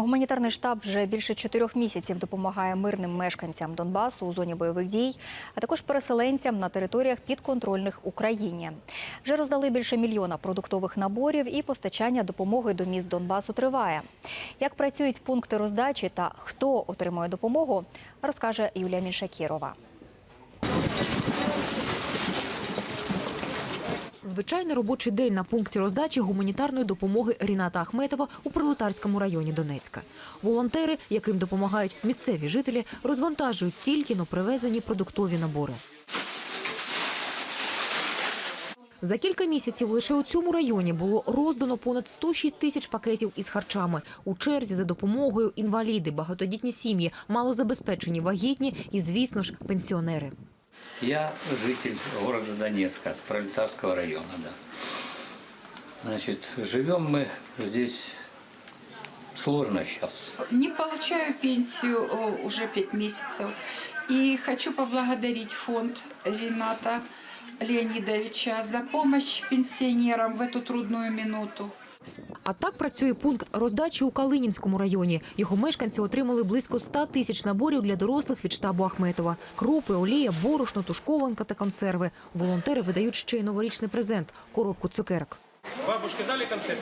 Гуманітарний штаб вже більше чотирьох місяців допомагає мирним мешканцям Донбасу у зоні бойових дій, а також переселенцям на територіях підконтрольних Україні. Вже роздали більше мільйона продуктових наборів і постачання допомоги до міст Донбасу триває. Як працюють пункти роздачі та хто отримує допомогу, розкаже Юлія Мішакірова. Звичайний робочий день на пункті роздачі гуманітарної допомоги Ріната Ахметова у Пролетарському районі Донецька. Волонтери, яким допомагають місцеві жителі, розвантажують тільки но привезені продуктові набори. За кілька місяців лише у цьому районі було роздано понад 106 тисяч пакетів із харчами. У черзі за допомогою інваліди, багатодітні сім'ї, малозабезпечені вагітні і, звісно ж, пенсіонери. Я житель города Донецка, с Пролетарского района, да. Значит, живем мы здесь сложно сейчас. Не получаю пенсию уже пять месяцев. И хочу поблагодарить фонд Рената Леонидовича за помощь пенсионерам в эту трудную минуту. А так працює пункт роздачі у Калинінському районі. Його мешканці отримали близько 100 тисяч наборів для дорослих від штабу Ахметова. Крупи, олія, борошно, тушкованка та консерви. Волонтери видають ще й новорічний презент – коробку цукерок. Бабушке дали концерт?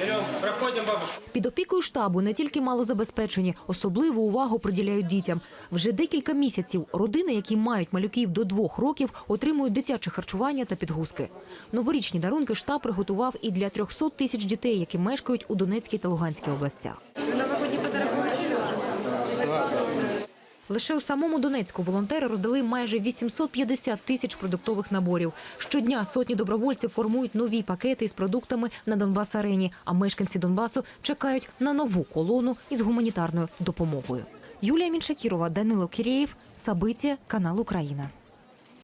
Берем, проходим, бабушка. Під опікою штабу не тільки малозабезпечені, особливу увагу приділяють дітям. Вже декілька місяців родини, які мають малюків до двох років, отримують дитяче харчування та підгузки. Новорічні дарунки штаб приготував і для 300 тисяч дітей, які мешкають у Донецькій та Луганській областях. Лише у самому Донецьку волонтери роздали майже 850 тисяч продуктових наборів. Щодня сотні добровольців формують нові пакети із продуктами на Донбас-арені, а мешканці Донбасу чекають на нову колону із гуманітарною допомогою. Юлія Міншакірова, Данило Кірєєв, Сабиття, канал Україна.